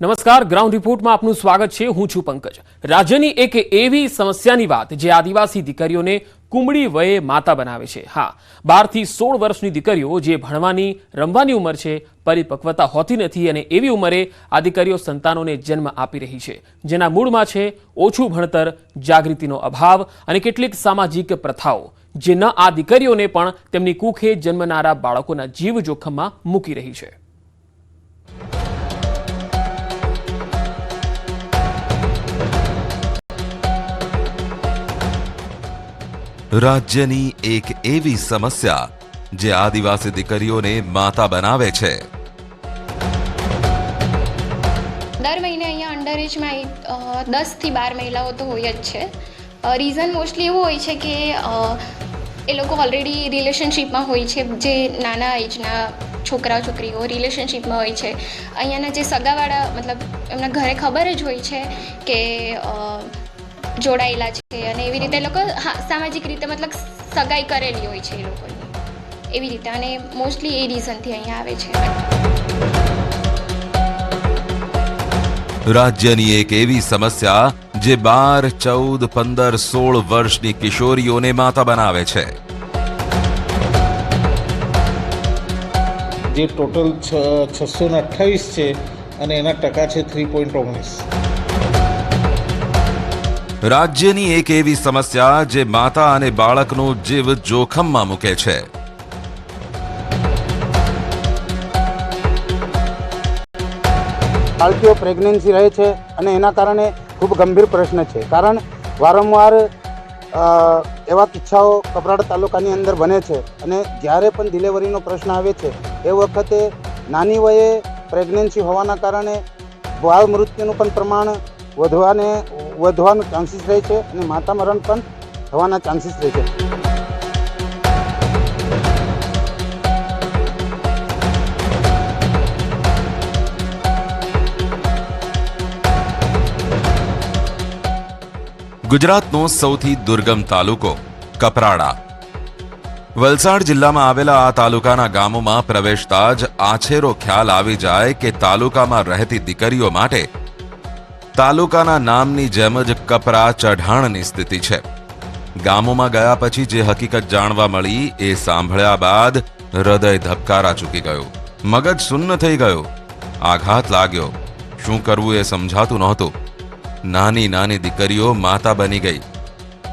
નમસ્કાર, ગ્રાઉન્ડ રિપોર્ટમાં આપનું સ્વાગત છે. હું છું પંકજ. રાજ્યની એક એવી સમસ્યાની વાત જે આદિવાસી દીકરીઓને કુંબળી વયે માતા બનાવે છે. હા, બારથી સોળ વર્ષની દીકરીઓ જે ભણવાની, રમવાની ઉંમર છે, પરિપક્વતા હોતી નથી અને એવી ઉંમરે આ દીકરીઓ સંતાનોને જન્મ આપી રહી છે. જેના મૂળમાં છે ઓછું ભણતર, જાગૃતિનો અભાવ અને કેટલીક સામાજિક પ્રથાઓ જે ન આ દીકરીઓને પણ તેમની કુખે જન્મનારા બાળકોના જીવ જોખમમાં મૂકી રહી છે. રાજ્યની એક એવી સમસ્યા જે આદિવાસી દીકરીઓને માતા બનાવે છે. દર મહિને અહીંયા અંડર એજમાં દસથી બાર મહિલાઓ તો હોય જ છે. રીઝન મોસ્ટલી એવું હોય છે કે એ લોકો ઓલરેડી રિલેશનશીપમાં હોય છે. જે નાના એજના છોકરા છોકરીઓ રિલેશનશીપમાં હોય છે. અહીંયાના જે સગાવાળા, મતલબ એમના ઘરે ખબર જ હોય છે કે જોડાયેલા છે અને એવી રીતે એ લોકો હા સામાજિક રીતે મતલબ સગાઈ કરેલી હોય છે એ લોકોની એવી રીતે અને મોસ્ટલી એ રીઝનથી અહીંયા આવે છે. રાજ્યની એક એવી સમસ્યા જે બાર ચૌદ પંદર સોળ વર્ષની કિશોરીઓને માતા બનાવે છે. જે ટોટલ છ છસો ને અઠ્ઠાવીસ છે અને એના ટકા છે થ્રી પોઈન્ટ ઓગણીસ. રાજ્યની એક એવી સમસ્યા જે માતા અને બાળકનો જીવ જોખમમાં મૂકે છે. બાળકીઓ પ્રેગ્નન્સી રહે છે અને એના કારણે ખૂબ ગંભીર પ્રશ્ન છે. કારણ વારંવાર એવા કિસ્સાઓ કપરાડ તાલુકાની અંદર બને છે અને જ્યારે પણ ડિલિવરીનો પ્રશ્ન આવે છે, એ વખતે નાની વયે પ્રેગ્નન્સી હોવાના કારણે બાળ મૃત્યુનું પણ પ્રમાણ વધવાને વધવાનું ચાન્સીસ રહે છે અને માતા મરણ પણ થવાના ચાન્સીસ રહે છે. ગુજરાતનો સૌથી દુર્ગમ તાલુકો કપરાડા. વલસાડ જિલ્લામાં આવેલા આ તાલુકાના ગામોમાં પ્રવેશતા જ આછેરો ખ્યાલ આવી જાય કે તાલુકામાં રહેતી દીકરીઓ માટે તાલુકાના નામની જેમ જ કપરા ચઢાણની સ્થિતિ છે. ગામોમાં ગયા પછી જે હકીકત જાણવા મળી એ સાંભળ્યા બાદ હૃદય ધબકારા ચૂકી ગયું. મગજ શૂન્ય થઈ ગયો. આઘાત લાગ્યો. શું કરવું એ સમજાતું નહોતું. નાની નાની દીકરીઓ માતા બની ગઈ.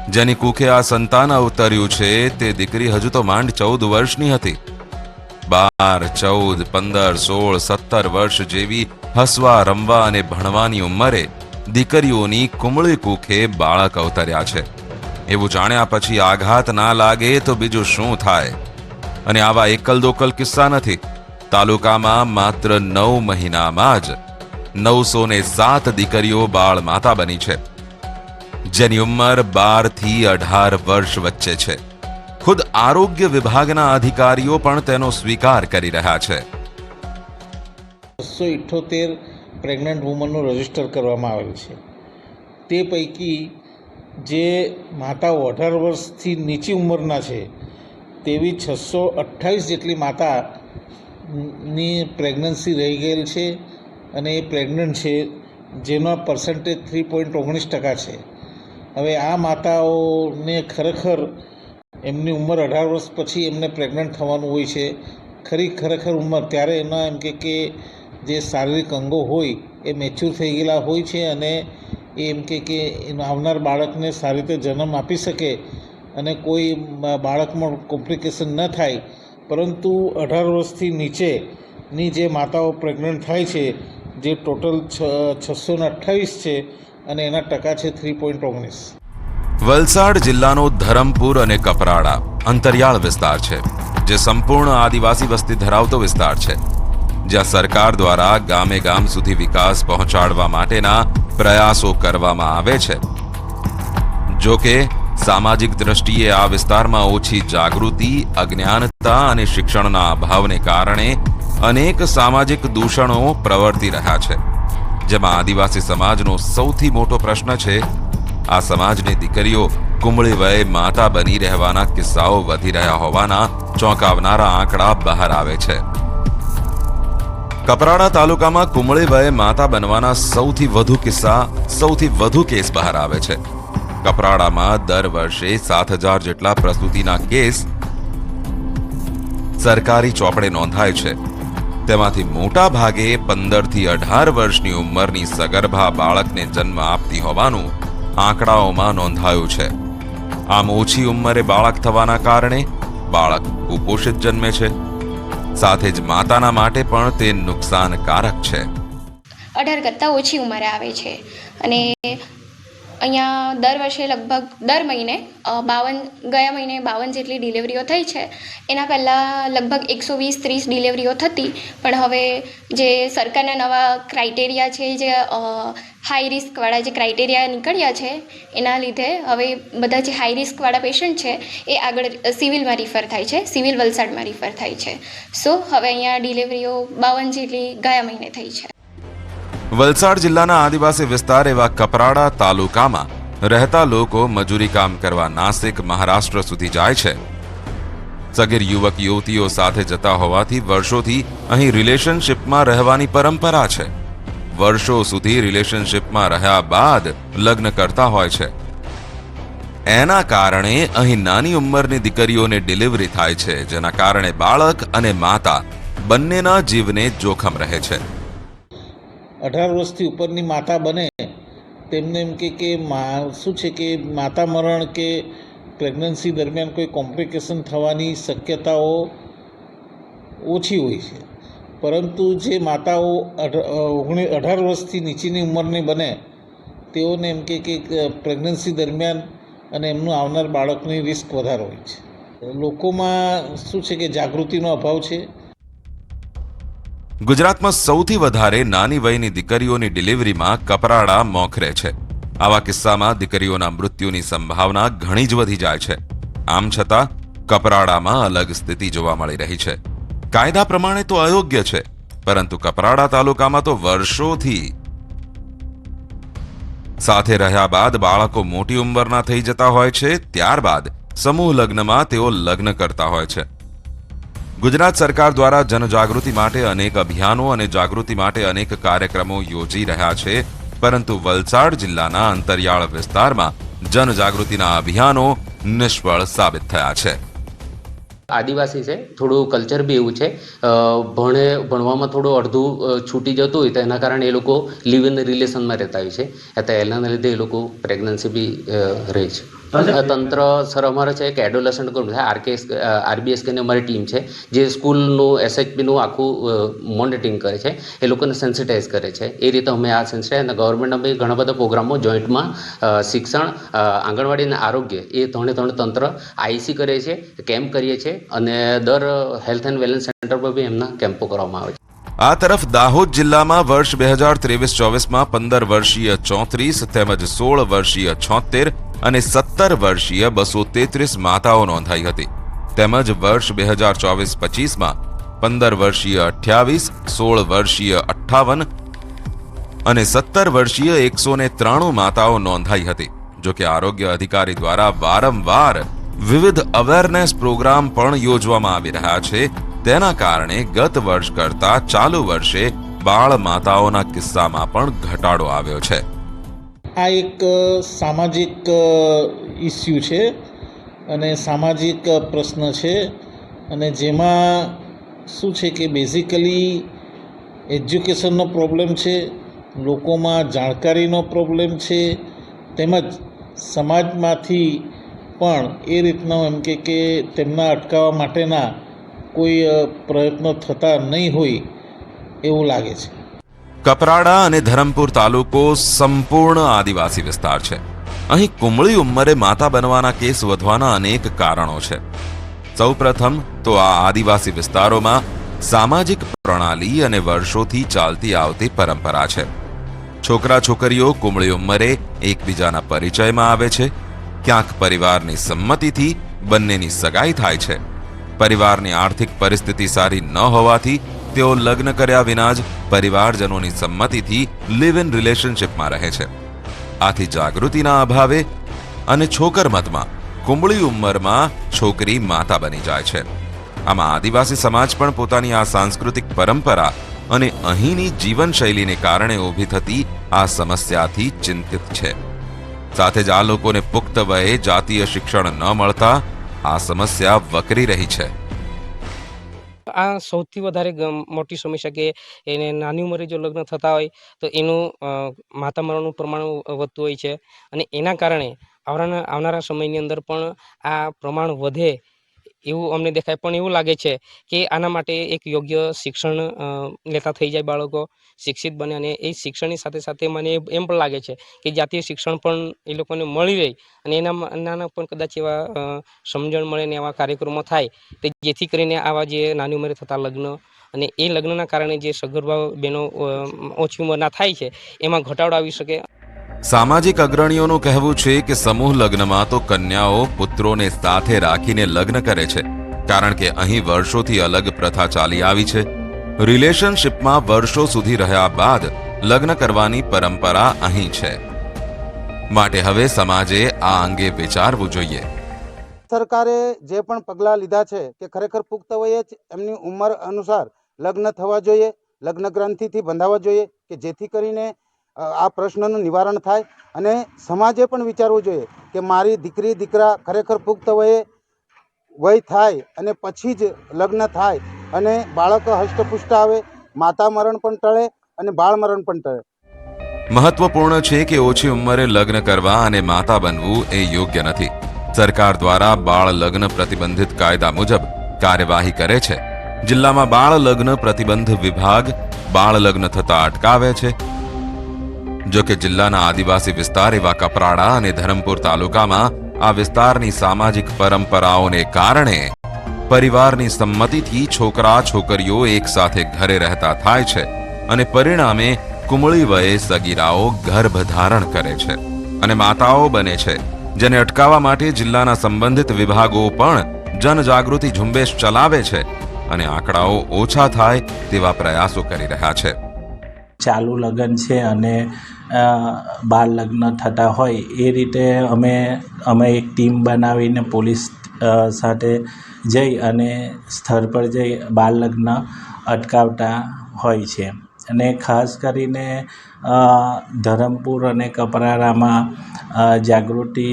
જેની કુખે આ સંતાન અવતર્યું છે તે દીકરી હજુ તો માંડ ચૌદ વર્ષની હતી. બાર, ચૌદ, પંદર, સોળ, સત્તર વર્ષ જેવી હસવા, રમવા અને ભણવાની ઉંમરે દીકરીઓની કુમળી કુખે બાળક અવતર્યા છે. એવું જાણ્યા પછી આઘાત ના લાગે તો બીજું શું થાય? અને આવા એકલ દોકલ કિસ્સા નથી. તાલુકામાં માત્ર નવ મહિનામાં જ નવસો ને સાત દીકરીઓ બાળ માતા બની છે, જેની ઉંમર બારથી અઢાર વર્ષ વચ્ચે છે. ખુદ આરોગ્ય વિભાગના અધિકારીઓ પણ તેનો સ્વીકાર કરી રહ્યા છે. બસો ઇઠ્ઠોતેર પ્રેગ્નન્ટ વુમનનું રજિસ્ટર કરવામાં આવેલ છે. તે પૈકી જે માતાઓ અઢાર વર્ષથી નીચી ઉંમરના છે, તેવી છસો અઠ્ઠાવીસ જેટલી માતાની પ્રેગ્નન્સી રહી ગયેલ છે અને એ પ્રેગ્નન્ટ છે જેનો પર્સન્ટેજ થ્રી પોઈન્ટ ઓગણીસ ટકા છે. હવે આ માતાઓને ખરેખર એમની ઉંમર અઢાર વર્ષ પછી એમને પ્રેગ્નન્ટ થવાનું હોય છે. ખરી ખરેખર ઉંમર ત્યારે એના એમ કે કે જે શારીરિક અંગો હોય એ મેચ્યોર થઈ ગયેલા હોય છે અને એ એમ કે કે આવનાર બાળકને સારી રીતે જન્મ આપી શકે અને કોઈ બાળકમાં કોમ્પ્લિકેશન ન થાય. પરંતુ અઢાર વર્ષથી નીચેની જે માતાઓ પ્રેગ્નન્ટ થાય છે, જે ટોટલ છ, છસો અઠ્ઠાવીસ છે અને એના ટકા છે થ્રી પોઈન્ટ ઓગણીસ. વલસાડ જિલ્લાનો ધરમપુર અને કપરાડા અંતરિયાળ વિસ્તાર છે, જે સંપૂર્ણ આદિવાસી વસ્તી ધરાવતો વિસ્તાર છે, જ્યાં સરકાર દ્વારા ગામે ગામ સુધી વિકાસ પહોંચાડવા માટેના પ્રયાસો કરવામાં આવે છે. જો કે, સામાજિક દ્રષ્ટિએ આ વિસ્તારમાં ઓછી જાગૃતિ, અજ્ઞાનતા અને શિક્ષણના અભાવને કારણે અનેક સામાજિક દૂષણો પ્રવર્તી રહ્યા છે, જેમાં આદિવાસી સમાજનો સૌથી મોટો પ્રશ્ન છે આ સમાજની દીકરીઓ કુંભળી વયે માતા બની રહેવાના કિસ્સાઓ વધી રહ્યા હોવાના ચોંકાવનારા આંકડા બહાર આવે છે. કપરાડા તાલુકામાં કુંભળી વયે માતા બનવાના સૌથી વધુ કિસ્સા, સૌથી વધુ કેસ બહાર આવે છે. કપરાડામાં દર વર્ષે સાત હજાર જેટલા પ્રસૂતિના કેસ સરકારી ચોપડે નોંધાય છે. તેમાંથી મોટા ભાગે પંદરથી અઢાર વર્ષની ઉંમરની સગર્ભા બાળકને જન્મ આપતી હોવાનું આંકડાઓમાં નોંધાયું છે. આમ ઓછી ઉંમરે બાળક થવાના કારણે બાળક કુપોષિત જન્મે છે. સાથે જ માતાના માટે પણ તે નુકસાનકારક છે. અઢાર કરતાં ઓછી ઉંમરે આવે છે. અને અહીંયા દર વર્ષે લગભગ દર મહિને બાવન, ગયા મહિને બાવન જેટલી ડિલિવરીઓ થઈ છે. એના પહેલાં લગભગ એકસો વીસ, ત્રીસ ડિલિવરીઓ થતી, પણ હવે જે સરકારના નવા ક્રાઇટેરિયા છે, જે હાઈ રિસ્કવાળા જે ક્રાઇટેરિયા નીકળ્યા છે, એના લીધે હવે બધા જે હાઈ રિસ્કવાળા પેશન્ટ છે, એ આગળ સિવિલમાં રિફર થાય છે, સિવિલ વલસાડમાં રિફર થાય છે. સો હવે અહીંયા ડિલિવરીઓ બાવન જેટલી ગયા મહિને થઈ છે. વલસાડ જિલ્લાના આદિવાસી વિસ્તાર એવા કપરાડા તાલુકામાં રહેતા લોકો મજૂરી કામ કરવા નાસિક મહારાષ્ટ્ર સુધી જાય છે. સગીર યુવક, યુવતીઓ સાથે જતા હોવાથી વર્ષોથી અહીં રિલેશનશિપમાં રહેવાની પરંપરા છે. વર્ષો સુધી રિલેશનશિપમાં રહ્યા બાદ લગ્ન કરતા હોય છે. એના કારણે અહીં નાની ઉંમરની દીકરીઓને ડિલિવરી થાય છે, જેના કારણે બાળક અને માતા બંનેના જીવને જોખમ રહે છે. અઢાર વર્ષથી ઉપરની માતા બને, તેમને એમ કે કે શું છે કે માતા મરણ કે પ્રેગ્નન્સી દરમિયાન કોઈ કોમ્પ્લિકેશન થવાની શક્યતાઓ ઓછી હોય છે. પરંતુ જે માતાઓ ઓગણી, અઢાર વર્ષથી નીચેની ઉંમરની બને, તેઓને એમ કે પ્રેગ્નન્સી દરમિયાન અને એમનું આવનાર બાળકની રિસ્ક વધારે હોય છે. લોકોમાં શું છે કે જાગૃતિનો અભાવ છે ગુજરાતમાં સૌથી વધારે નાની વયની દીકરીઓની ડિલિવરીમાં કપરાડા મોખરે છે. આવા કિસ્સામાં દીકરીઓના મૃત્યુની સંભાવના ઘણી જ વધી જાય છે. આમ છતાં, કપરાડામાં અલગ સ્થિતિ જોવા મળી રહી છે. કાયદા પ્રમાણે તો અયોગ્ય છે, પરંતુ કપરાડા તાલુકામાં તો વર્ષોથી સાથે રહ્યા બાદ બાળકો મોટી ઉંમરના થઈ જતા હોય છે, ત્યારબાદ સમૂહ લગ્નમાં તેઓ લગ્ન કરતા હોય છે. ગુજરાત સરકાર દ્વારા જનજાગૃતિ માટે અનેક અભિયાનો અને જાગૃતિ માટે અનેક કાર્યક્રમો યોજી રહ્યા છે. પરંતુ વલસાડ જિલ્લાના અંતરિયાળ વિસ્તારમાં જનજાગૃતિના અભિયાનો નિષ્ફળ સાબિત થયા છે. આદિવાસી છે થોડું કલ્ચર બી એવું છે. ભણે ભણવામાં થોડું અડધું છૂટી જતું હોય તો એના કારણે એ લોકો લિવ ઇન રિલેશનમાં રહેતા હોય છે. અથવા એના લીધે એ લોકો પ્રેગ્નન્સી બી રહે છે. તંત્ર સર અમારે છે એક એડોલેસન્ટ ગ્રુપ છે. આરકેએસ આરબીએસ કરીને અમારી ટીમ છે. જે સ્કૂલનું એસએચપીનું આખું મોનિટરિંગ કરે છે. એ લોકોને સેન્સિટાઇઝ કરે છે. એ રીતે અમે આ સેન્સિટાઇઝ અને ગવર્મેન્ટના બી ઘણા બધા પ્રોગ્રામો જોઈન્ટમાં શિક્ષણ આંગણવાડી અને આરોગ્ય એ ત્રણે ત્રણ તંત્ર આઈસી કરે છે કેમ્પ કરીએ છીએ. અને દર હેલ્થ એન્ડ વેલનેસ સેન્ટર પર બી એમના કેમ્પો કરવામાં આવે છે. આ તરફ દાહોદ જિલ્લામાં વર્ષ બે હજાર ત્રેવીસ ચોવીસમાં પંદર વર્ષીય ચોત્રીસ તેમજ સોળ વર્ષીય છોતેર અને સત્તર વર્ષીય બસો તેત્રીસ માતાઓ નોંધાઈ હતી. તેમજ વર્ષ બે હજાર ચોવીસ પચીસમાં પંદર વર્ષીય અઠ્યાવીસ, સોળ વર્ષીય અઠ્ઠાવન અને સત્તર વર્ષીય એકસો ને ત્રાણું માતાઓ નોંધાઈ હતી, જોકે આરોગ્ય અધિકારી દ્વારા વારંવાર વિવિધ અવેરનેસ પ્રોગ્રામ પણ યોજવામાં આવી રહ્યા છે. તેના કારણે ગત વર્ષ કરતા ચાલુ વર્ષે બાળ માતાઓના કિસ્સામાં પણ ઘટાડો આવ્યો છે. આ એક સામાજિક ઇસ્યુ છે અને સામાજિક પ્રશ્ન છે અને જેમાં શું છે કે બેઝિકલી એજ્યુકેશનનો પ્રોબ્લેમ છે, લોકોમાં જાણકારીનો પ્રોબ્લેમ છે, તેમજ સમાજમાંથી પણ એ રીતના એમ કે કે તેમના અટકાવવા માટેના કોઈ પ્રયત્નો થતા નહીં હોય એવું લાગે છે. કપરાડા અને ધરમપુર તાલુકો સંપૂર્ણ આદિવાસી વિસ્તાર છે. અહીં કુમળી ઉંમરે માતા બનવાના કેસ વધવાના અનેક કારણો છે. સૌપ્રથમ તો આ આદિવાસી વિસ્તારોમાં સામાજિક પ્રણાલી અને વર્ષોથી ચાલતી આવતી પરંપરા છે. છોકરા છોકરીઓ કુમળી ઉંમરે એકબીજાના પરિચયમાં આવે છે ક્યાંક પરિવારની સંમતિથી બંનેની સગાઈ થાય છે. પરિવારની આર્થિક પરિસ્થિતિ સારી ન હોવાથી તેઓ લગ્ન કર્યા વિના જ પરિવારજનોની સંમતિથી લિવ ઇન રિલેશનશિપમાં રહે છે. આથી જાગૃતિના અભાવે અને છોકર મતમાં કુંબળી ઉંમરમાં છોકરી માતા બની જાય છે. આમાં આદિવાસી સમાજ પણ પોતાની આ સાંસ્કૃતિક પરંપરા અને અહીંની જીવનશૈલીને કારણે ઊભી થતી આ સમસ્યાથી ચિંતિત છે. સાથે જ આ લોકોને પુખ્ત વયે જાતીય શિક્ષણ ન મળતા આ સમસ્યા વકરી રહી છે. આ સૌથી વધારે મોટી સમસ્યા કે એને નાની ઉંમરે જો લગ્ન થતા હોય, તો એનું માતા મરણનું પ્રમાણ વધતું હોય છે. અને એના કારણે આવનારા આવનારા સમયની અંદર પણ આ પ્રમાણ વધે એવું અમને દેખાય. પણ એવું લાગે છે કે આના માટે એક યોગ્ય શિક્ષણ લેતા થઈ જાય બાળકો, શિક્ષિત બને અને એ શિક્ષણની સાથે સાથે મને એમ પણ લાગે છે કે જાતીય શિક્ષણ પણ એ લોકોને મળી રહે અને એના નાના પણ કદાચ એવા સમજણ મળે ને એવા કાર્યક્રમો થાય તે જેથી કરીને આવા જે નાની ઉંમરે થતા લગ્ન અને એ લગ્નના કારણે જે સગર્ભા બહેનો ઓછી ઉંમરના થાય છે એમાં ઘટાડો આવી શકે. સામાજિક અગ્રણીઓનું કહેવું છે કે સમૂહ લગ્નમાં તો કન્યાઓ પુત્રોને સાથે રાખીને લગ્ન કરે છે, કારણ કે અહીં વર્ષોથી અલગ પ્રથા ચાલી આવી છે. રિલેશનશિપમાં વર્ષો સુધી રહ્યા બાદ લગ્ન કરવાની પરંપરા અહીં છે. માટે હવે સમાજે આ અંગે વિચારવું જોઈએ. સરકારે જે પણ પગલાં લીધા છે કે ખરેખર પુખ્ત વયે જ એમની ઉંમર અનુસાર લગ્ન થવા જોઈએ લગ્ન ગ્રંથિથી બંધાવવા જોઈએ કે જેથી કરીને આ પ્રશ્નનું નિવારણ થાય અને સમાજે પણ વિચારવું જોઈએ કે મારી દીકરી, દીકરા ખરેખર પુખ્ત વયે, વય થાય અને પછી જ લગ્ન થાય અને બાળક હષ્ટપુષ્ટ આવે, માતા મરણ પણ ટળે અને બાળ મરણ પણ ટળે. મહત્વપૂર્ણ છે કે ઓછી ઉંમરે લગ્ન કરવા અને માતા બનવું એ યોગ્ય નથી. સરકાર દ્વારા બાળ લગ્ન પ્રતિબંધિત કાયદા મુજબ કાર્યવાહી કરે છે. જિલ્લામાં બાળ લગ્ન પ્રતિબંધ વિભાગ બાળ લગ્ન થતા અટકાવે છે. જો કે જિલ્લાના આદિવાસી વિસ્તાર એવા કપરાડા અને ધરમપુર તાલુકામાં આ વિસ્તારની સામાજિક પરંપરાઓને કારણે પરિવારની સંમતિથી છોકરા છોકરીઓ એકસાથે ઘરે રહેતા થાય છે અને પરિણામે કુમળી વયે સગીરાઓ ગર્ભ ધારણ કરે છે અને માતાઓ બને છે, જેને અટકાવવા માટે જિલ્લાના સંબંધિત વિભાગો પણ જનજાગૃતિ ઝુંબેશ ચલાવે છે અને આંકડાઓ ઓછા થાય તેવા પ્રયાસો કરી રહ્યા છે. ચાલુ લગ્ન છે અને બાળ લગ્ન થતા હોય, એ રીતે અમે અમે એક ટીમ બનાવીને પોલીસ સાથે જઈ અને સ્થળ પર જઈ બાળ લગ્ન અટકાવતા હોય છે. અને ખાસ કરીને ધરમપુર અને કપરારામાં જાગૃતિ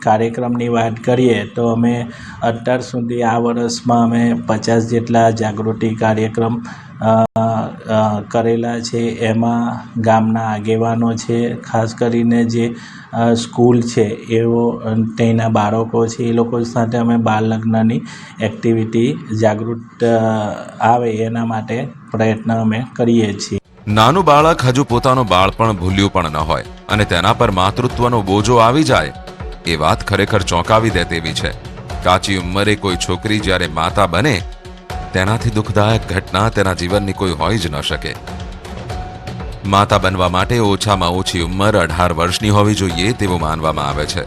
કાર્યક્રમની વાત કરીએ તો અમે અત્યાર સુધી આ વર્ષમાં અમે પચાસ જેટલા જાગૃતિ કાર્યક્રમ કરેલા છે. એમાં ગામના આગેવાનો છે. ખાસ કરીને જે સ્કૂલ છે, એવો ત્યાંના બાળકો છે, એ લોકો સાથે અમે બાળ લગ્નની એક્ટિવિટી જાગૃત આવે એના માટે પ્રયત્ન અમે કરીએ છીએ. નાનું બાળક હજુ પોતાનું બાળપણ ભૂલ્યું પણ ન હોય અને તેના પર માતૃત્વનો બોજો આવી જાય, એ વાત ખરેખર ચોંકાવી દે તેવી છે. કાચી ઉંમરે કોઈ છોકરી જ્યારે માતા બને તેનાથી દુઃખદાયક ઘટના તેના જીવનની કોઈ હોઈ જ ન શકે. માતા બનવા માટે ઓછામાં ઓછી ઉંમર અઢાર વર્ષની હોવી જોઈએ તેવું માનવામાં આવે છે.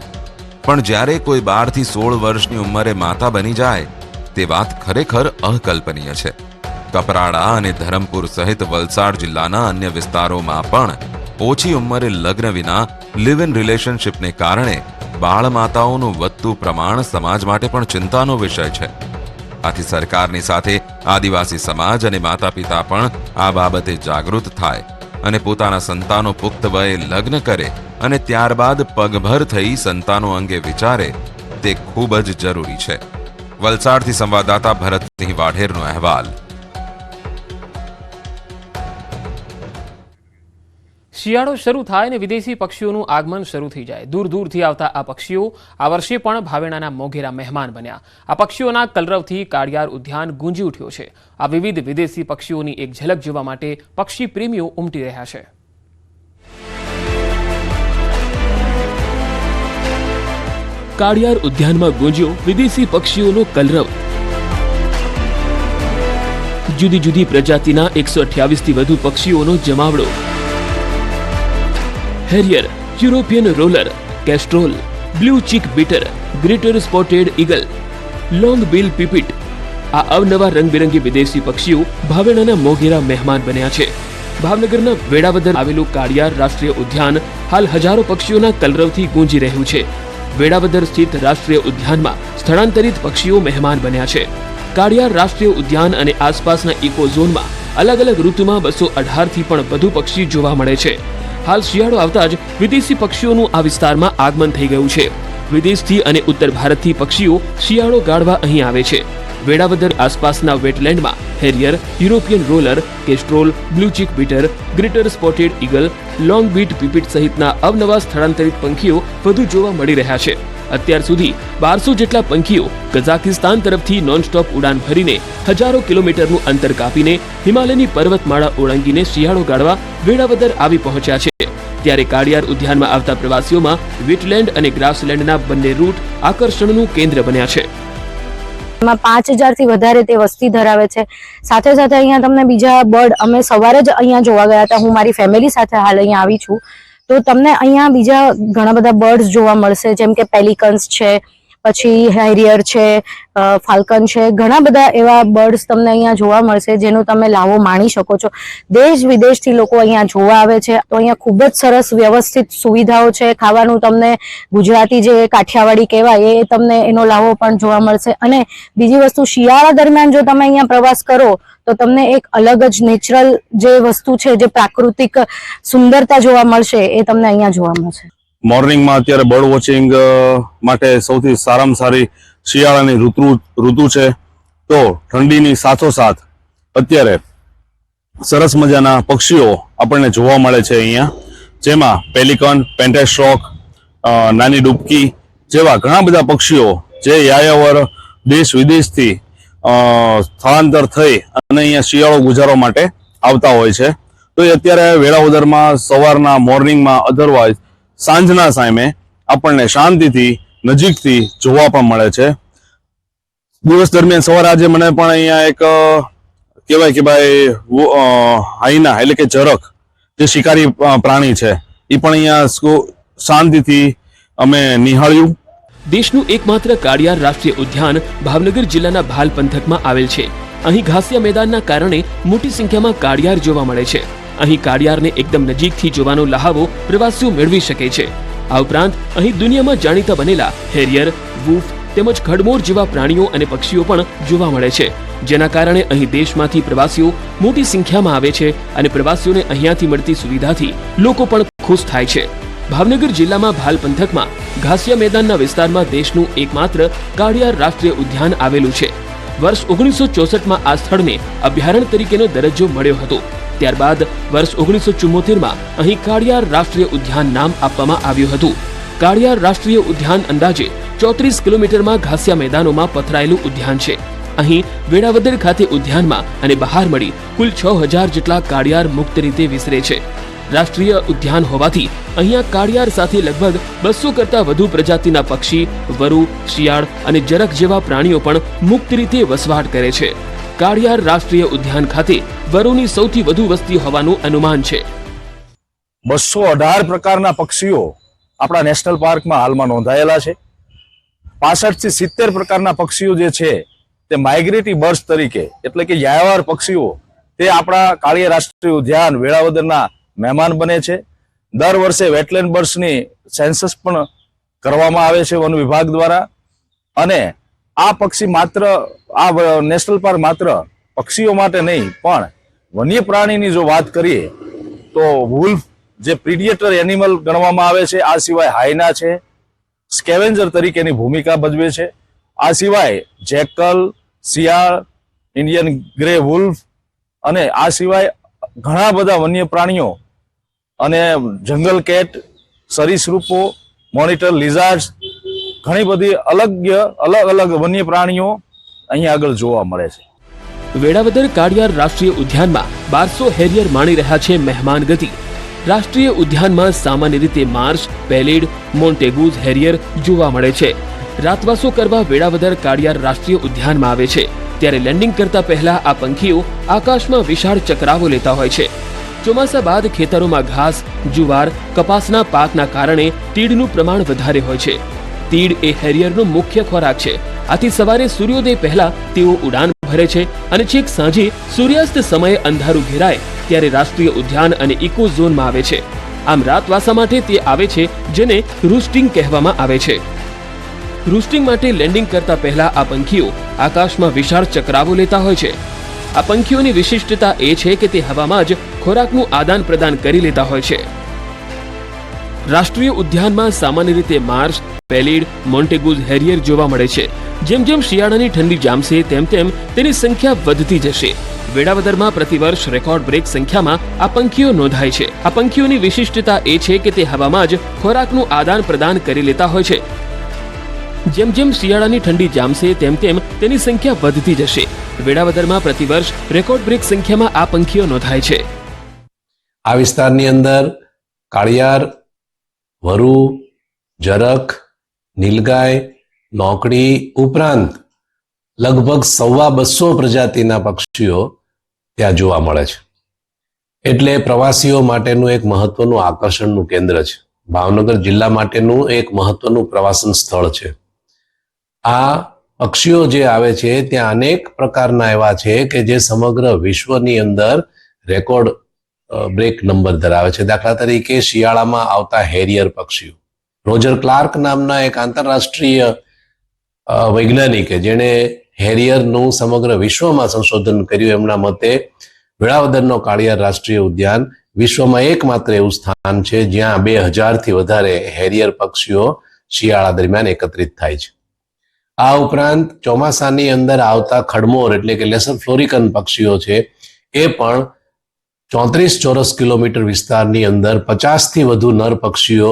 પણ જ્યારે કોઈ બારથી સોળ વર્ષની ઉંમરે માતા બની જાય, તે વાત ખરેખર અકલ્પનીય છે. કપરાડા અને ધરમપુર સહિત વલસાડ જિલ્લાના અન્ય વિસ્તારોમાં પણ ઓછી ઉંમરે લગ્ન વિના લિવ ઇન રિલેશનશિપને કારણે બાળ માતાઓનું વધતું પ્રમાણ સમાજ માટે પણ ચિંતાનો વિષય છે. આથી સરકારની સાથે આદિવાસી સમાજ અને માતા પિતા પણ આ બાબતે જાગૃત થાય અને પોતાના સંતાનો પુખ્ત વયે લગ્ન કરે અને ત્યારબાદ પગભર થઈ સંતાનો અંગે વિચારે તે ખૂબ જ જરૂરી છે. વલસાડથી સંવાદદાતા ભરતસિંહ વાઢેરનો અહેવાલ. શિયાળો શરૂ થાય અને વિદેશી પક્ષીઓનું આગમન શરૂ થઈ જાય. દૂર દૂરથી આવતા આ પક્ષીઓ આ વર્ષે પણ ભાવેણાના મોઘેરા મહેમાન બન્યા. આ પક્ષીઓના કલરવથી કાળિયાર ઉદ્યાન ગુંજી ઉઠ્યો છે. આ વિવિધ વિદેશી પક્ષીઓની એક ઝલક જોવા માટે પક્ષી પ્રેમીઓ ઉમટી રહ્યા છે. કાળિયાર ઉદ્યાનમાં ગુંજ્યો વિદેશી પક્ષીઓનો કલરવ. જુદી જુદી પ્રજાતિના એકસો અઠ્યાવીસથી વધુ પક્ષીઓનો જમાવડો. Harrier European roller kestrel blue cheek bee-eater greater spotted eagle long bill pipit આ અવનવા રંગબેરંગી વિદેશી પક્ષીઓ ભાવેણાના મોઘેરા મહેમાન બન્યા છે. ભાવનગરના વેળાવદર આવેલું કાળિયાર રાષ્ટ્રીય ઉદ્યાન હાલ હજારો પક્ષીઓના કલરવથી ગુંજી રહ્યું છે. વેળાવદર સ્થિત રાષ્ટ્રીય ઉદ્યાનમાં સ્થળાંતરિત પક્ષીઓ મહેમાન બન્યા છે. કાળિયાર રાષ્ટ્રીય ઉદ્યાન અને આસપાસના ઇકો ઝોનમાં અલગ અલગ ઋતુમાં બસો અઢારથી પણ વધુ પક્ષી જોવા મળે છે. હાલ શિયાળો આવતા જ વિદેશી પક્ષીઓનું આ વિસ્તારમાં આગમન થઈ ગયું છે. વિદેશથી અને ઉત્તર ભારતથી પક્ષીઓ શિયાળો ગાળવા અહીં આવે છે. વેળાવદર આસપાસના વેટલેન્ડમાં harrier, European roller, kestrel, blue cheek bee-eater, greater spotted eagle long beat pipit સહિતના અવનવા સ્થળાંતરિત પંખીઓ વધુ જોવા મળી રહ્યા છે. અત્યાર સુધી બારસો જેટલા પંખીઓ કઝાકિસ્તાન તરફથી નોનસ્ટોપ ઉડાન ભરીને હજારો કિલોમીટરનું અંતર કાપીને હિમાલયની પર્વતમાળા ઓળંગીને શિયાળો ગાળવા વેળાવદર આવી પહોંચ્યા છે. ત્યારે કાળિયાર ઉદ્યાનમાં આવતા પ્રવાસીઓમાં વેટલેન્ડ અને ગ્રાસલેન્ડના બંને રૂટ આકર્ષણનું કેન્દ્ર બન્યા છે. એમાં પાંચ હજારથી વધારે તે વસ્તી ધરાવે છે. સાથે સાથે અહીંયા તમને બીજા બર્ડ અમે સવારે જ અહીંયા જોવા ગયા હતા. હું મારી ફેમિલી સાથે હાલ અહીંયા આવી છું. તો તમને અહીંયા બીજા ઘણા બધા બર્ડ્સ જોવા મળશે, જેમ કે પેલિકન્સ છે પછી હેરિયર છે ફાલ્કન છે, ઘણા બધા એવા બર્ડ્સ તમને અહીંયા જોવા મળશે જેનો તમે લાવો માણી શકો છો. દેશ વિદેશથી લોકો અહીંયા જોવા આવે છે. તો અહીંયા ખૂબ જ સરસ વ્યવસ્થિત સુવિધાઓ છે. ખાવાનું તમને ગુજરાતી જે કાઠિયાવાડી કહેવાય એ તમને એનો લાવો પણ જોવા મળશે. અને બીજી વસ્તુ, શિયાળા દરમિયાન જો તમે અહીંયા પ્રવાસ કરો, તો તમને એક અલગ જ નેચરલ જે વસ્તુ છે, જે પ્રાકૃતિક સુંદરતા જોવા મળશે એ તમને અહીંયા જોવા મળશે. મોર્નિંગમાં અત્યારે બર્ડ વોચિંગ માટે સૌથી સારામાં સારી શિયાળાની ઋતુ ઋતુ છે. તો ઠંડીની સાથોસાથ અત્યારે સરસ મજાના પક્ષીઓ આપણને જોવા મળે છે અહીંયા. જેમાં પેલિકન, પેન્ટેસ્ટ્રોક નાની ડૂબકી જેવા ઘણા બધા પક્ષીઓ જે યાયાવર દેશ વિદેશથી સ્થળાંતર થઈ અને અહીંયા શિયાળો ગુજારવા માટે આવતા હોય છે. તો એ અત્યારે વેળાવદરમાં સવારના મોર્નિંગમાં અધરવાઇઝ સાંજના સામે આપણને શાંતિથી નજીકથી જોવા પણ મળે છે. દિવસ દરમિયાન સવારે આજે મને પણ અહીંયા એક કહેવાય કે ભાઈ હાઈના એટલે કે ઝરખ જે શિકારી પ્રાણી છે એ પણ અહીંયા શાંતિથી અમે નિહાળ્યું. દેશનું એકમાત્ર કાળિયાર રાષ્ટ્રીય ઉદ્યાન ભાવનગર જિલ્લાના ભાલ પંથકમાં આવેલ છે. અહીં ઘાસિયા મેદાનના કારણે મોટી સંખ્યામાં કાળિયાર જોવા મળે છે. અહીં કાળિયારને એકદમ નજીકથી જોવાનો લહાવો પ્રવાસીઓ મેળવી શકે છે. આ ઉપરાંત અહીં દુનિયામાં જાણીતા બનેલા હેરિયર, વૂફ તેમજ ખડમોર જેવા પ્રાણીઓ અને પક્ષીઓ પણ જોવા મળે છે. જેના કારણે અહીં દેશમાંથી પ્રવાસીઓ મોટી સંખ્યામાં આવે છે અને પ્રવાસીઓને અહીંયાથી મળતી સુવિધાથી લોકો પણ ખુશ થાય છે. ભાવનગર જિલ્લામાં ભાલ પંથકમાં ઘાસિયા મેદાનના વિસ્તારમાં દેશનું એકમાત્ર કાળિયાર રાષ્ટ્રીય ઉદ્યાન આવેલું છે. વર્ષ ઓગણીસો ચોસઠમાં આ સ્થળને અભયારણ્ય તરીકેનો દરજ્જો મળ્યો હતો. ત્યારબાદ વર્ષ ઓગણીસો ચુમ્મોતેરમાં અહીં કાળિયાર રાષ્ટ્રીય ઉદ્યાન નામ આપવામાં આવ્યું હતું. કાળિયાર રાષ્ટ્રીય ઉદ્યાન અંદાજે ચોત્રીસ કિલોમીટરમાં ઘાસિયા મેદાનોમાં પથરાયેલું ઉદ્યાન છે. અહીં વેળાવદર ખાતે ઉદ્યાનમાં અને બહાર મળી કુલ છ હજાર જેટલા કાળિયાર મુક્ત રીતે વિસરે છે. રાષ્ટ્રીય ઉદ્યાન હોવાથી અહીંયા કાળિયાર સાથે લગભગ બસો કરતા વધુ પ્રજાતિના પક્ષી, વરુ, શિયાળ અને જરક જેવા પ્રાણીઓ પણ મુક્ત રીતે વસવાટ કરે છે. કાળિયાર રાષ્ટ્રીય ઉદ્યાન ખાતે વરુની સૌથી વધુ વસ્તી હોવાનું અનુમાન છે. બસો અઢાર પ્રકારના પક્ષીઓ આપણા નેશનલ પાર્કમાં હાલમાં નોંધાયેલા છે. પાસઠથી સિત્તેર પ્રકારના પક્ષીઓ જે છે, તે માઇગ્રેટી બર્ડ્સ તરીકે, એટલે કે યાયાવાર પક્ષીઓ, તે આપણા કાળિયા રાષ્ટ્રીય ઉદ્યાન વેળાવદરના મહેમાન બને છે. દર વર્ષે વેટલેન્ડ બર્ડ્સની સેન્સસ પણ કરવામાં આવે છે વન વિભાગ દ્વારા. અને આ પક્ષી માત્ર આ નેશનલ પાર્ક માત્ર પક્ષીઓ માટે નહીં, પણ વન્ય પ્રાણીની જો વાત કરીએ, તો વુલ્ફ જે પ્રિડિયેટર એનિમલ ગણવામાં આવે છે, આ સિવાય હાયના છે, સ્કેવેન્જર તરીકેની ભૂમિકા ભજવે છે. આ સિવાય જેકલ, શિયાળ, ઇન્ડિયન ગ્રે વુલ્ફ અને આ સિવાય ઘણા બધા વન્ય પ્રાણીઓ અને જંગલ કેટ સરીસૃપો મોનિટર લિઝાર્ડ્સ, ઘણી બધી અલગ અલગ અલગ વન્ય પ્રાણીઓ અહીંયા આગળ જોવા મળે છે. વેળાવદર કાળિયાર રાષ્ટ્રીય ઉદ્યાનમાં બારસો હેરિયર માણી રહ્યા છે મહેમાન ગતિ. રાષ્ટ્રીય ઉદ્યાનમાં સામાન્ય રીતે માર્શ, પેલેડ, મોન્ટેગુઝ હેરિયર જોવા મળે છે. રાતવાસો કરવા વેળાવદર કાળિયાર રાષ્ટ્રીય ઉદ્યાનમાં આવે છે. ત્યારે લેન્ડિંગ કરતા પહેલા આ પંખીઓ આકાશમાં વિશાળ ચકરાવો લેતા હોય છે. ચોમાસા બાદ ખેતરોમાં ઘાસ, જુવાર, કપાસના પાકના કારણે તીડનું પ્રમાણ વધારે હોય છે. તીડ એ હેરિયરનો મુખ્ય ખોરાક છે. આથી સવારે સૂર્યોદય પહેલા તેઓ ઉડાન ભરે છે અને છેક સાંજે સૂર્યાસ્ત સમયે અંધારું ઘેરાય ત્યારે રાષ્ટ્રીય ઉદ્યાન અને ઇકો ઝોનમાં આવે છે. આમ રાતવાસા માટે તે આવે છે જેને રૂસ્ટિંગ કહેવામાં આવે છે. રૂસ્ટિંગ માટે લેન્ડિંગ કરતા પહેલા આ પંખીઓ આકાશમાં વિશાળ ચક્રાવો લેતા હોય છે. આ પંખીઓની વિશિષ્ટતા એ છે કે તે હવામાં જ ખોરાકનું આદાન પ્રદાન કરી લેતા હોય છે. રાષ્ટ્રીય ઉદ્યાનમાં સામાન્ય રીતે માર્શ, પેલિડ, મોન્ટેગુઝ, હેરિયર જોવા મળે છે. જેમ જેમ શિયાળાની ઠંડી જામશે, તેમ તેમ તેની સંખ્યા વધતી જશે. વેળાવદરમાં પ્રતિવર્ષ રેકોર્ડ બ્રેક સંખ્યામાં આ પંખીઓ નોંધાય છે. આ પંખીઓની વિશિષ્ટતા એ છે કે તે હવામાં જ ખોરાકનું આદાન પ્રદાન કરી લેતા હોય છે. જેમ જેમ શિયાળાની ઠંડી જામશે, તેમ તેમ તેની સંખ્યા વધતી જશે. વેળાવદરમાં પ્રતિવર્ષ રેકોર્ડ બ્રેક સંખ્યામાં આ પંખીઓ નોંધાય છે. આ વિસ્તારની અંદર કાળિયાર વરુ, જરખ, નીલગાય, નોકડી ઉપરાંત લગભગ સવા બસો પ્રજાતિના પક્ષીઓ ત્યાં જોવા મળે છે. એટલે પ્રવાસીઓ માટેનું એક મહત્વનું આકર્ષણનું કેન્દ્ર છે. ભાવનગર જિલ્લા માટેનું એક મહત્વનું પ્રવાસન સ્થળ છે. આ પક્ષીઓ જે આવે છે, ત્યાં અનેક પ્રકારના એવા છે કે જે સમગ્ર વિશ્વની અંદર રેકોર્ડ બ્રેક નંબર ધરાવે છે. દાખલા તરીકે શિયાળામાં આવતા હેરિયર પક્ષીઓ. રોજર ક્લાર્ક નામના એક આંતરરાષ્ટ્રીય વૈજ્ઞાનિકે જેણે હેરિયરનું સમગ્ર વિશ્વમાં સંશોધન કર્યું. એમના મતે વેળાવદરનો કાળિયાર રાષ્ટ્રીય ઉદ્યાન વિશ્વમાં એકમાત્ર એવું સ્થાન છે, જ્યાં બે હજારથી વધારે હેરિયર પક્ષીઓ શિયાળા દરમિયાન એકત્રિત થાય છે. આ ઉપરાંત ચોમાસાની અંદર આવતા ખડમોર એટલે કે લેસર ફ્લોરિકન પક્ષીઓ છે, એ પણ ચોત્રીસ ચોરસ કિલોમીટર વિસ્તારની અંદર પચાસથી વધુ નર પક્ષીઓ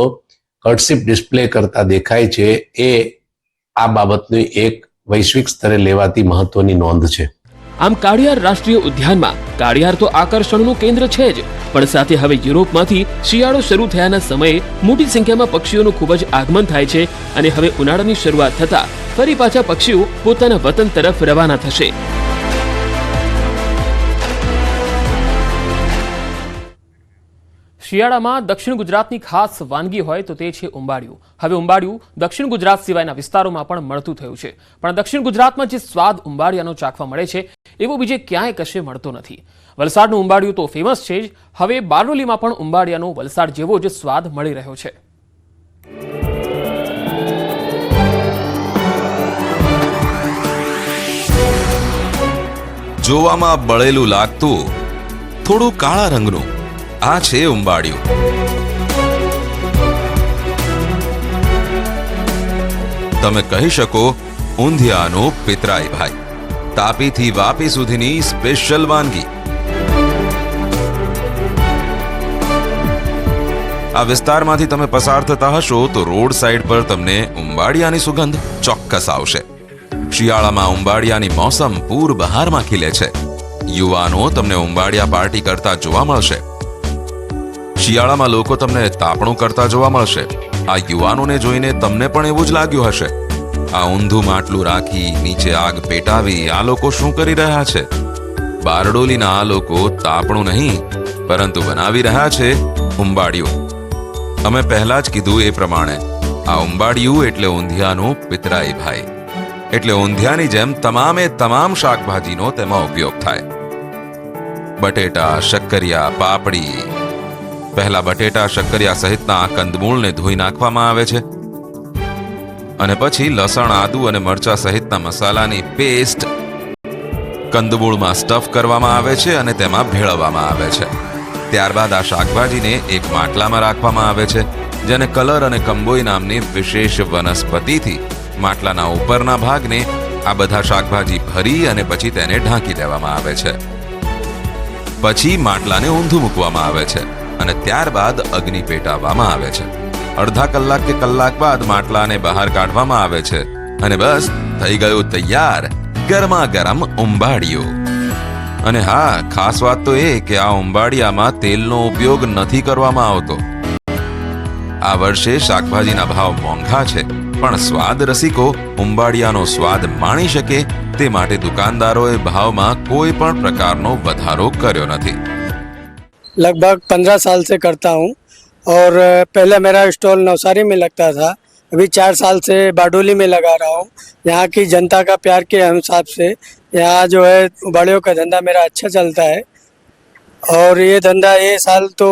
કટશીપ ડિસ્પ્લે કરતા દેખાય છે. એ આ બાબતની એક વૈશ્વિક સ્તરે લેવાતી મહત્વની નોંધ છે. આમ કાળિયાર રાષ્ટ્રીય ઉદ્યાનમાં કાળિયાર તો આકર્ષણનું કેન્દ્ર છે જ, પણ સાથે હવે યુરોપમાંથી શિયાળો શરૂ થયાના સમયે મોટી સંખ્યામાં પક્ષીઓનું ખૂબ જ આગમન થાય છે અને હવે ઉનાળાની શરૂઆત થતા ફરી પાછા પક્ષીઓ પોતાના વતન તરફ રવાના થશે. શિયાળામાં દક્ષિણ ગુજરાતની ખાસ વાનગી હોય તો તે છે ઉંબાડિયું. હવે ઉંબાડિયું દક્ષિણ ગુજરાત સિવાયના વિસ્તારોમાં પણ મળતું થયું છે. પણ દક્ષિણ ગુજરાતમાં જે સ્વાદ ઉંબાડિયાનો ચાખવા મળે છે, એવો બીજે ક્યાંય કશે મળતો નથી. વલસાડનું ઉંબાડિયું તો ફેમસ છે જ. હવે બારડોલીમાં પણ ઉંબાડિયાનો વલસાડ જેવો જ સ્વાદ મળી રહ્યો છે. જોવામાં બળેલું લાગતું, થોડું કાળા રંગનું. આ છે ઉંબાડિયું. તમે કહી શકો, ઊંધિયાનો પિતરાઈ ભાઈ. તાપીથી વાપી સુધીની સ્પેશિયલ વાનગી. આ વિસ્તારમાંથી તમે પસાર થતા હશો તો રોડ સાઈડ પર તમને ઉંબાડિયાની સુગંધ ચોક્કસ આવશે. શિયાળામાં ઉંબાડિયાની મોસમ પૂર બહારમાં ખીલે છે. યુવાનો તમને ઉંબાડિયા પાર્ટી કરતા જોવા મળશે. શિયાળામાં લોકો તમને તાપણું કરતા જોવા મળશે. આ યુવાનોને જોઈને તમને પણ એવું જ લાગ્યું હશે. આ ઊંધું માટલું રાખી નીચે આગ પેટાવી આ લોકો શું કરી રહ્યા છે? બારડોલીના આ લોકો તાપણું નહીં, પરંતુ બનાવી રહ્યા છે ઉંબાડિયું. અમે પહેલા જ કીધું એ પ્રમાણે, આ ઉંબાડિયું એટલે ઊંધિયાનું પિતરાઈ ભાઈ. એટલે ઊંધિયાની જેમ તમામે તમામ શાકભાજીનો તેમાં ઉપયોગ થાય. બટેટા, શક્કરિયા, પાપડી પહેલા બટેટા, શક્કરિયા સહિતના કંદમૂળને ધોઈ નાખવામાં આવે છે અને પછી લસણ, આદુ અને મરચા સહિતના મસાલાની પેસ્ટ કંદમૂળમાં સ્ટફ કરવામાં આવે છે અને તેમાં ભેળવવામાં આવે છે. ત્યારબાદ આ શાકભાજીને એક માટલામાં રાખવામાં આવે છે, જેને કલર અને કંબોઈ નામની વિશેષ વનસ્પતિથી માટલાના ઉપરના ભાગને આ બધા શાકભાજી ભરી અને પછી તેને ઢાંકી દેવામાં આવે છે. પછી માટલાને ઊંધું મૂકવામાં આવે છે. અને ત્યારબાદ અગ્નિ પેટાવવામાં આવે છે. અડધા કલાક કે કલાક બાદ માટલાને બહાર કાઢવામાં આવે છે. અને બસ, થઈ ગયું તૈયાર. ગરમા ગરમ ઉંબાડિયું. અને હા, ખાસ વાત તો એ કે આ ઉંબાડિયામાં તેલનો ઉપયોગ નથી કરવામાં આવતો. આ વર્ષે શાકભાજીના ભાવ મોંઘા છે, પણ સ્વાદ રસિકો ઉંબાડિયાનો સ્વાદ માણી શકે તે માટે દુકાનદારોએ ભાવમાં કોઈ પણ પ્રકારનો વધારો કર્યો નથી. लगभग पंद्रह साल से करता हूँ। और पहले मेरा स्टॉल नवसारी में लगता था। अभी चार साल से बाडोली में लगा रहा हूँ। यहाँ की जनता का प्यार के हिसाब से यहाँ जो है, बड़ियों का धंधा मेरा अच्छा चलता है। और ये धंधा ये साल तो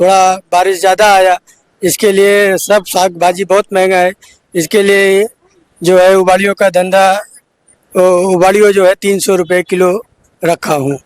थोड़ा बारिश ज़्यादा आया। इसके लिए सब साग भाजी बहुत महँगा है। इसके लिए जो है उबाड़ियों का धंधा उबाड़ियों जो है, तीन सौ रुपये किलो रखा हूँ।